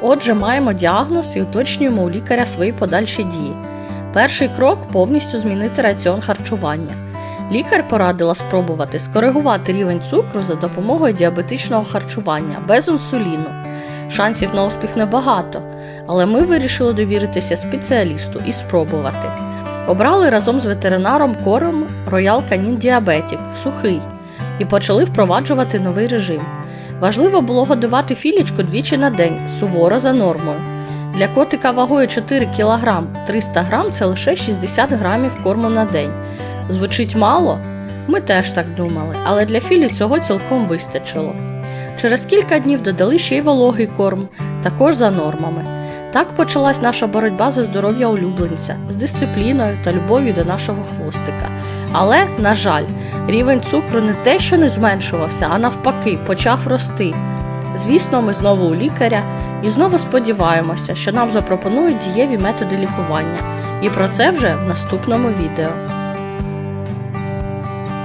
Отже, маємо діагноз і уточнюємо у лікаря свої подальші дії. Перший крок повністю змінити раціон харчування. Лікар порадила спробувати скоригувати рівень цукру за допомогою діабетичного харчування без інсуліну. Шансів на успіх небагато, але ми вирішили довіритися спеціалісту і спробувати. Обрали разом з ветеринаром корм Royal Canin Diabetic сухий і почали впроваджувати новий режим. Важливо було годувати філічку двічі на день, суворо за нормою. Для котика вагою 4 кг 300 г це лише 60 грамів корму на день. Звучить мало? Ми теж так думали, але для філі цього цілком вистачило. Через кілька днів додали ще й вологий корм, також за нормами. Так почалась наша боротьба за здоров'я улюбленця з дисципліною та любов'ю до нашого хвостика. Але, на жаль, рівень цукру не те, що не зменшувався, а навпаки, почав рости. Звісно, ми знову у лікаря і знову сподіваємося, що нам запропонують дієві методи лікування. І про це вже в наступному відео.